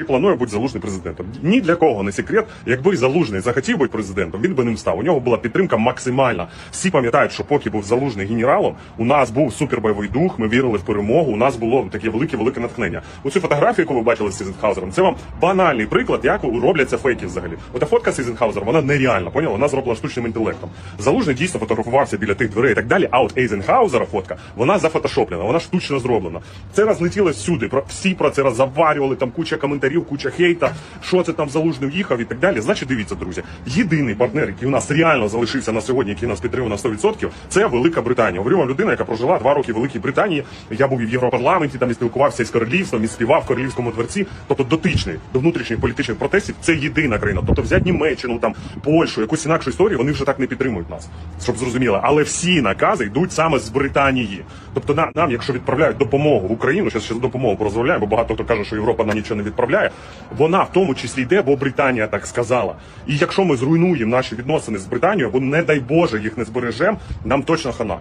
І планує бути залужний президентом. Ні для кого не секрет. Якби залужний захотів бути президентом, він би ним став. У нього була підтримка максимальна. Всі пам'ятають, що поки був залужний генералом, у нас був супербойовий дух. Ми вірили в перемогу. У нас було таке велике велике натхнення. Оцю фотографію, яку ви бачили з Сізенхаузером, це вам банальний приклад, як робляться фейки взагалі. Ота фотка з Ейзенхаузером, вона нереальна, поняла? Вона зроблена штучним інтелектом. Залужний дійсно фотографувався біля тих дверей і так далі. А от Ейзенхаузера фотка, вона зафотошоплена, вона штучно зроблена. Це розлетіло всюди. Всі про це роззаварювали, там куча коментарів, куча хейта. Що це там залужний їхав і так далі. Значить, дивіться, друзі. Єдиний партнер, який у нас реально залишився на сьогодні, який нас підтримує на 100%, це Велика Британія. Говорю вам людина, яка прожила два роки в Великій Британії. Я був і в Європарламенті, там і спілкувався із королівством, і співав в королівському дворці. Тобто дотичний до внутрішніх політичних протестів. Це єдина країна. Тобто взяти Німеччину, там Польщу, якусь інакшу історію, вони вже так не підтримують нас, щоб зрозуміло. Але всі накази йдуть саме з Британії. Тобто нам, якщо відправляють допомогу в Україну, зараз ще допомогу порозмовляємо, бо багато хто каже, що Європа нам нічого не відправляє. Вона в тому числі йде, бо Британія так сказала. І якщо ми зруйнуємо наші відносини з Британією, або не дай Боже їх не збережемо, нам точно хана.